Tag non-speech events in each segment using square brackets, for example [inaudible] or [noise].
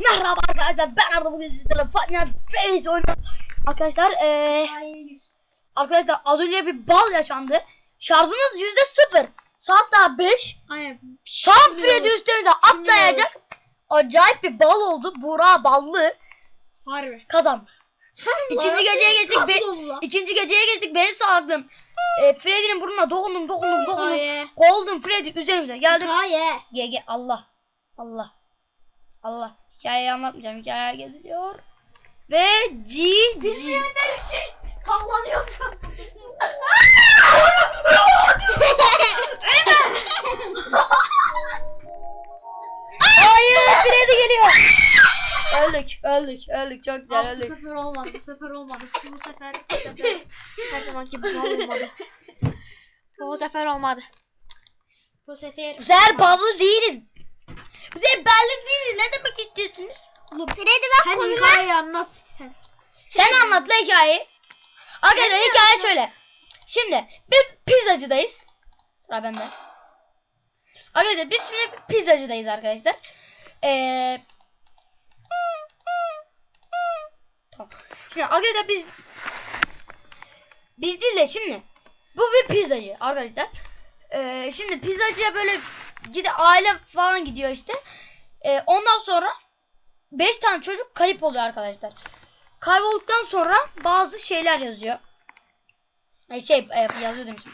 Merhaba arkadaşlar ben Arda bugün sizlerle Final Fantasy oynuyorum. Arkadaşlar Hayır. arkadaşlar az önce bir bal yaşandı. Şarjımız yüzde sıfır. Saat daha 5. Aynen. Tam Freddy üstümüze atlayacak. Acayip bir bal oldu. Buğra ballı Harbi. kazandı. [laughs] İkinci geceye geçtik. Be ikinci geceye geçtik. Benim sağlığım. E, Freddy'nin burnuna dokundum dokundum dokundum. Koldum Freddy üzerimize geldim. Hayır. GG Allah. Allah. Allah. Hikayeyi anlatmayacağım. Hikaye geliyor. Ve GG. için saklanıyorum. Hayır Freddy geliyor. öldük öldük öldük çok güzel Abi, bu öldük. sefer olmadı. Bu sefer olmadı. Bu sefer, bu sefer her zamanki bu olmadı. Bu sefer olmadı. Bu sefer Bu sefer bavlı değiliz. Bu sefer berlik değiliz. Ne demek istiyorsunuz? Freddy bak sen koluna. hikayeyi anlat sen. Sen anlat la hikayeyi. Arkadaşlar hikaye şöyle. Şimdi biz pizzacıdayız. Sıra bende. Arkadaşlar biz şimdi pizzacıdayız arkadaşlar. Ee... Tamam. Şimdi arkadaşlar biz biz değil de şimdi bu bir pizzacı arkadaşlar. Ee, şimdi pizzacıya böyle gide aile falan gidiyor işte. Ee, ondan sonra 5 tane çocuk kayıp oluyor arkadaşlar. Kaybolduktan sonra bazı şeyler yazıyor. Ay şey e, yazıyor demişim.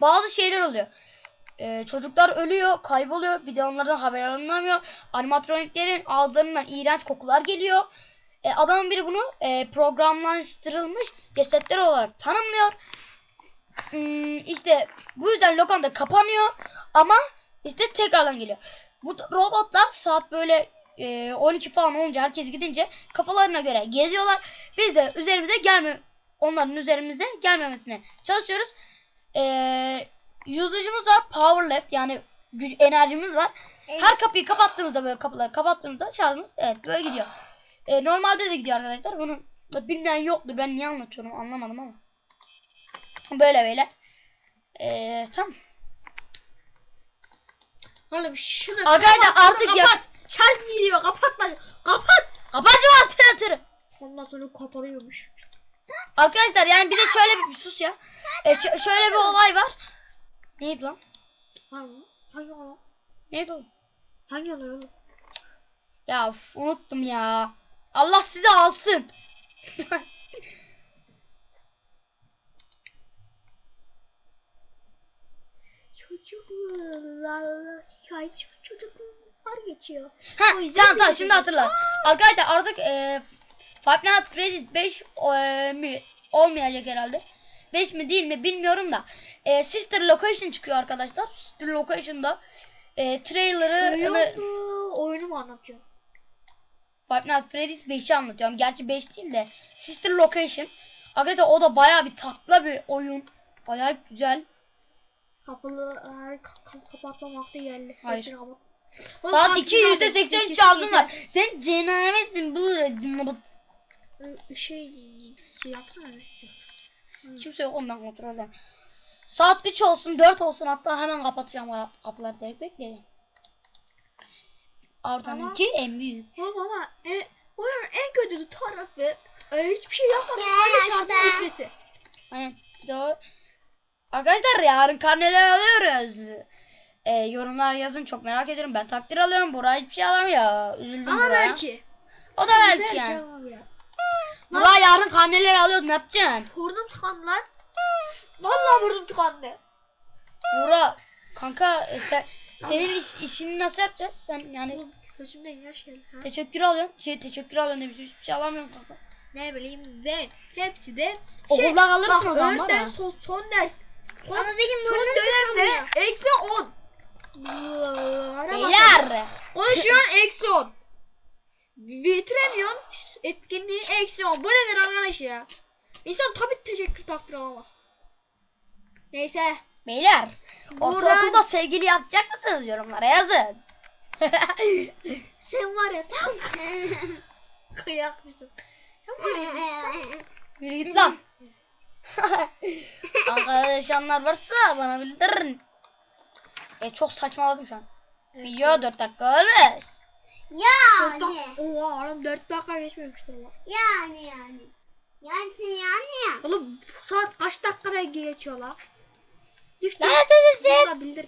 Bazı şeyler oluyor. Ee, çocuklar ölüyor, kayboluyor. Bir de onlardan haber alınamıyor. Animatroniklerin ağızlarından iğrenç kokular geliyor. E, adamın biri bunu e, programlaştırılmış cesetler olarak tanımlıyor. Hmm, işte bu yüzden lokanta kapanıyor ama işte tekrardan geliyor. Bu robotlar saat böyle e, 12 falan olunca herkes gidince kafalarına göre geziyorlar. Biz de üzerimize gelme onların üzerimize gelmemesine çalışıyoruz. E, yüzücümüz var power left yani enerjimiz var. Her kapıyı kapattığımızda böyle kapıları kapattığımızda şarjımız evet böyle gidiyor. E, normalde de gidiyor arkadaşlar. Bunu bilmeyen yoktur. Ben niye anlatıyorum anlamadım ama. Böyle böyle. E, tamam. Oğlum şunu Arkadaşlar kapat, artık şunu yap- kapat. Şarj gidiyor. Kapat lan. Kapat. Kapat şu alternatörü. Ondan sonra kapalıyormuş. Arkadaşlar yani bir de şöyle bir sus ya. E, şö- şöyle bir olay var. Neydi lan? Hangi? Hangi olan? Neydi o? Hangi olan oğlum? Ya uf, unuttum ya. Allah sizi alsın. [laughs] Çocuklar hikaye çok çocuklar geçiyor. ha, tamam tamam şimdi hatırla. Arkadaşlar artık e, Five Nights at Freddy's 5 e, mi olmayacak herhalde. 5 mi değil mi bilmiyorum da. E, Sister Location çıkıyor arkadaşlar. Sister Location'da e, trailer'ı mu? Oyunu mu anlatıyor? Five Nights at Freddy's 5'i anlatıyorum. Gerçi 5 değil de Sister Location. Arkadaşlar o da baya bir tatlı bir oyun. Baya güzel. Kapıları ka- kapatma vakti geldi. Hayır. Saat Oğlum, 2 yüzde zaten 80 iki- şarjım iki- var. Sen cenametsin bu cımbıt. Ee, Şey, şey yapsana. Kimse yok oğlum ben kontrol edeyim. Saat 3 olsun 4 olsun hatta hemen kapatacağım kapıları direkt bekleyin. Arda'nınki en büyük. Oğlum ama e, oyunun en kötü tarafı e, hiçbir şey yapmadan Ya sadece işte. şarjın bitmesi. Aynen. Doğru. Arkadaşlar yarın karneler alıyoruz. Ee, yorumlar yazın çok merak ediyorum. Ben takdir alıyorum. Burak hiçbir şey alamıyor. Üzüldüm Ama Burak'a. belki. O da belki yani. ama ya. Burak yarın karneleri alıyoruz. Ne yapacaksın? Burnum tıkandı lan. Vallahi burnum tıkandı. Burak kanka e, sen, senin iş, işini nasıl yapacağız? Sen yani gözümden yaş geldi. Ha? teşekkür alıyorsun. Şey teşekkür alıyorsun demiş. Hiçbir şey alamıyorum kanka. Ne bileyim ver. Hepsi de Okulda kalırsın o zaman öğretmen son, son ders. Son, Ama benim son burnum dönemde eksi 10. Beyler. Onu şu an eksi 10. Bitiremiyorsun. Etkinliği eksi 10. Bu nedir arkadaş ya? İnsan tabii teşekkür takdir alamaz. Neyse. Beyler. Buradan- Ortaokulda sevgili yapacak mısınız yorumlara yazın. [laughs] Sen var ya tam [laughs] kıyakçısın. Sen var ya. Yürü git lan. [laughs] Arkadaşlar varsa bana bildirin. E çok saçmaladım şu an. Video 4 dakika olmuş. Ya. Oha. Oğlum 4 dakika geçmemiştir lan. Yani yani. Yani yani ya. Oğlum saat kaç dakikada geçiyor lan? Düştü. Neredesin? Bunu da bildir.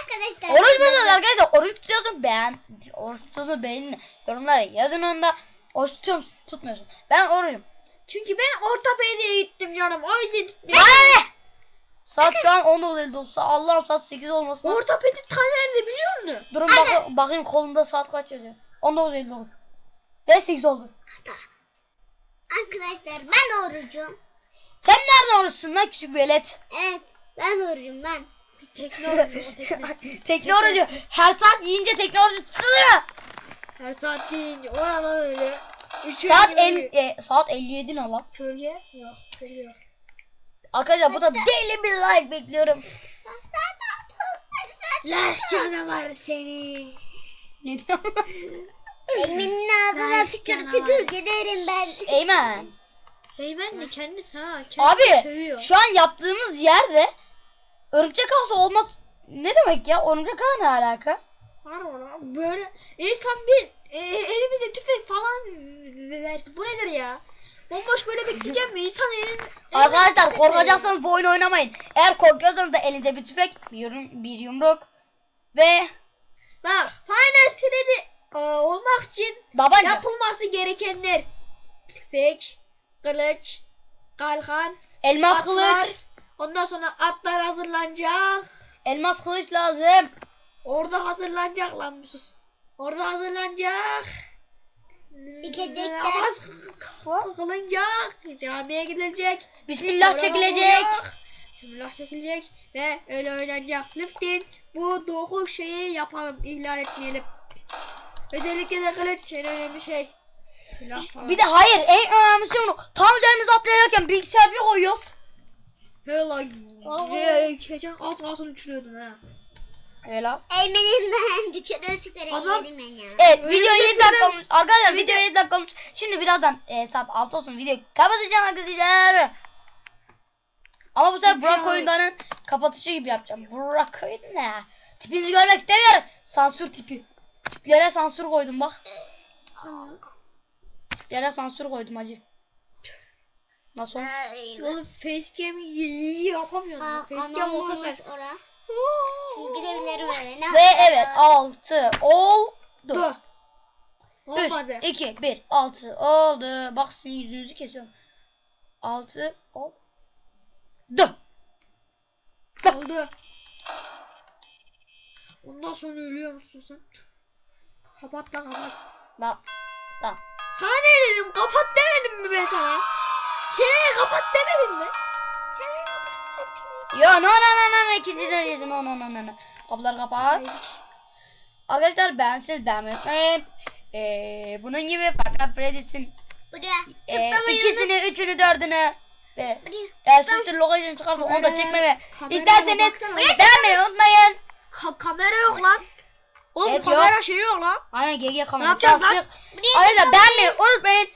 Arkadaşlar. Oruç musunuz arkadaşlar? Oruç tutuyorsun beğen. Oruç tutuyorsun beğenin. Yorumlara yazın onda. Oruç tutuyor musun? Tutmuyorsun. Ben orucum. Çünkü ben ortopediye gittim canım. Haydi Bana ne? Saat şu an 19.50 olsa Allah'ım saat 8 olmasın. Ortopedi ta nerede biliyor musun? Durun bak bakayım kolumda saat kaç yazıyor. 19.50 oldu. Ve 8 oldu. Arkadaşlar ben orucum. Sen nereden oruçsun lan küçük velet? Evet. Ben orucum ben. Teknoloji o tekne. tekne orucu. Her saat yiyince tekne orucu. Her saat deyince oradan öyle. Saat gibi. 50, e, saat 57 ne lan? Kölge? Yok. Kölge yok. Arkadaşlar bu da deli bir like bekliyorum. Las canavar seni. Ne diyorsun? Elimin ağzına tükür tükür giderim ben. Eymen. Heymen de kendisi ha. Kendisi Abi sövüyor. şu an yaptığımız yerde örümcek ağası olmaz. Ne demek ya? Örümcek ağı ne alaka? Var lan? Böyle insan bir e, elimize tüfek falan versin. Bu nedir ya? Bomboş böyle bekleyeceğim mi? İnsan elin... Arkadaşlar korkacaksanız bu oyunu oynamayın. Eğer korkuyorsanız da elinde bir tüfek, bir, yum, bir yumruk ve Bak Finance Piredi e, olmak için tabanca. yapılması gerekenler. Tüfek, kılıç, kalkan, Elmas atlar. kılıç. Ondan sonra atlar hazırlanacak. Elmas kılıç lazım. Orada hazırlanacak lan bir sus. Orada hazırlanacak. Sikecekler. Namaz kılınacak. Camiye gidilecek. Bismillah çekilecek. Bismillah çekilecek. Ve öyle oynanacak. Lütfen bu dokuz şeyi yapalım. ihlal etmeyelim. Özellikle de kılıç en önemli şey. Bir de hayır en önemlisi onu tam üzerimize atlayarken bilgisayar bir koyuyoruz. He lan. Geçen alt altını uçuruyordun ha. Öyle. Eymenim ben tükür tükür Adam- yerim ben ya. Evet Öyle video 7 dedim. dakika olmuş. Arkadaşlar video de- 7 dakika olmuş. Şimdi birazdan e, saat 6 olsun videoyu kapatacağım arkadaşlar. Ama bu sefer Burak oyundanın kapatışı gibi yapacağım. Burak oyun ne? Tipinizi görmek istemiyorum. Sansür tipi. Tiplere sansür koydum bak. Tiplere sansür koydum hacı. Nasıl olmuş? Ay, Oğlum facecam iyi, iyi yapamıyorum. Aa, Facecam olsa sen. olmuş ora. Şimdi gidebilirim eve. Ne Ve yapacağım? evet 6 oldu. Dur. 3, Olmadı. 2, 1, 6 oldu. Bak sizin yüzünüzü kesiyorum. 6 oldu. Oldu. Ondan sonra ölüyor musun sen? Kapat lan kapat. Tamam. Tamam. Sana ne dedim? Kapat demedim mi ben sana? Çeneyi kapat demedim mi? Yo no no no no no ikinci derecesi no no no no. Kapıları kapat. Arkadaşlar beğenseniz beğenmeyi unutmayın. Ee, bunun gibi Fatma Freddy'sin e, ikisini, üçünü, dördünü ve sister location çıkarsa onu da kameraya isterseniz beğenmeyi unutmayın. Ka- kamera yok lan. Oğlum Evet, kamera yok. şey yok lan. Aynen GG kamera. Ne yapacağız lan? Tıklamayı- beğenmeyi unutmayın.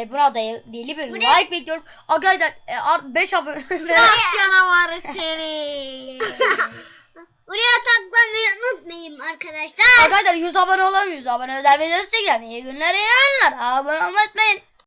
Ee, buna da deli bir Bu ne? like bekliyorum. Arkadaşlar e, art 5 abone. Las canavarı seni. Buraya tıklamayı unutmayın arkadaşlar. Arkadaşlar 100 abone olalım 100 abone özel videosu çekelim. İyi günler iyi günler. Abone olmayı unutmayın.